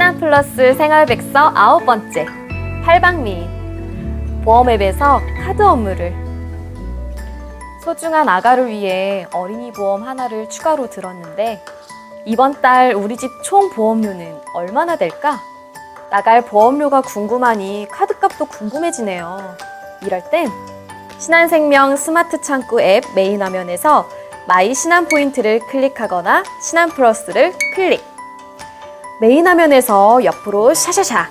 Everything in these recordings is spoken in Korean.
신한 플러스 생활백서 아홉 번째 팔방미인 보험앱에서 카드 업무를 소중한 아가를 위해 어린이 보험 하나를 추가로 들었는데 이번 달 우리 집 총 보험료는 얼마나 될까? 나갈 보험료가 궁금하니 카드값도 궁금해지네요. 이럴 땐 신한생명 스마트 창구 앱 메인 화면에서 마이 신한 포인트를 클릭하거나 신한 플러스를 클릭. 메인 화면에서 옆으로 샤샤샤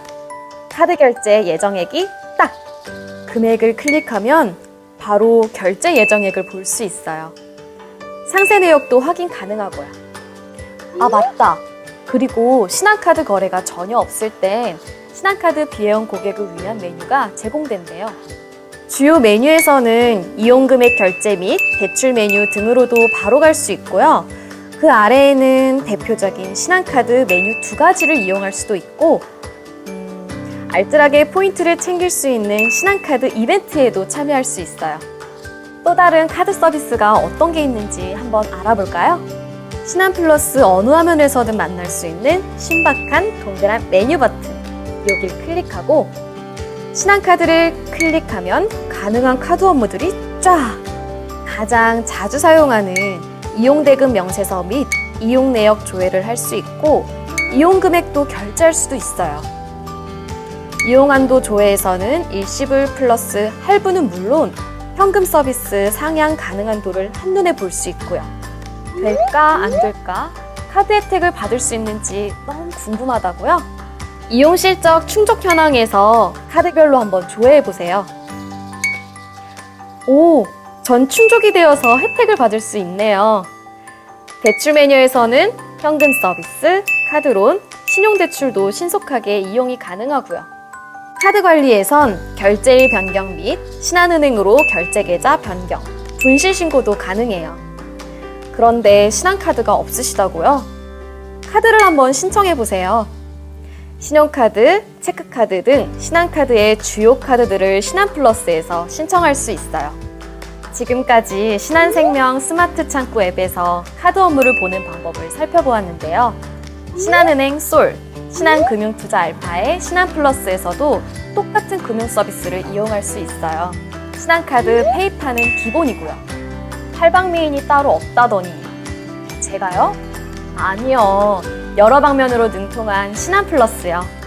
카드 결제 예정액이 딱 금액을 클릭하면 바로 결제 예정액을 볼 수 있어요. 상세 내역도 확인 가능하고요. 아 맞다. 그리고 신한카드 거래가 전혀 없을 땐 신한카드 비회원 고객을 위한 메뉴가 제공된대요. 주요 메뉴에서는 이용 금액 결제 및 대출 메뉴 등으로도 바로 갈 수 있고요. 그 아래에는 대표적인 신한카드 메뉴 두 가지를 이용할 수도 있고, 음, 알뜰하게 포인트를 챙길 수 있는 신한카드 이벤트에도 참여할 수 있어요. 또 다른 카드 서비스가 어떤 게 있는지 한번 알아볼까요? 신한 플러스 어느 화면에서든 만날 수 있는 신박한 동그란 메뉴 버튼. 여길 클릭하고 신한카드를 클릭하면 가능한 카드 업무들이 쫙! 가장 자주 사용하는 이용대금 명세서 및 이용 내역 조회를 할 수 있고 이용 금액도 결제할 수도 있어요. 이용한도 조회에서는 일시불 플러스 할부는 물론 현금 서비스 상향 가능한 도를 한눈에 볼 수 있고요. 될까 안 될까? 카드 혜택을 받을 수 있는지 너무 궁금하다고요? 이용 실적 충족 현황에서 카드별로 한번 조회해 보세요. 오, 전 충족이 되어서 혜택을 받을 수 있네요. 대출 메뉴에서는 현금 서비스, 카드론, 신용대출도 신속하게 이용이 가능하고요. 카드 관리에선 결제일 변경 및 신한은행으로 결제 계좌 변경, 분실 신고도 가능해요. 그런데 신한카드가 없으시다고요? 카드를 한번 신청해 보세요. 신용카드, 체크카드 등 신한카드의 주요 카드들을 신한플러스에서 신청할 수 있어요. 지금까지 신한생명 스마트 창구 앱에서 카드 업무를 보는 방법을 살펴보았는데요. 신한은행 솔, 신한금융투자 알파의 신한플러스에서도 똑같은 금융 서비스를 이용할 수 있어요. 신한카드 페이파는 기본이고요. 팔방미인이 따로 없다더니 제가요? 아니요. 여러 방면으로 능통한 신한플러스요.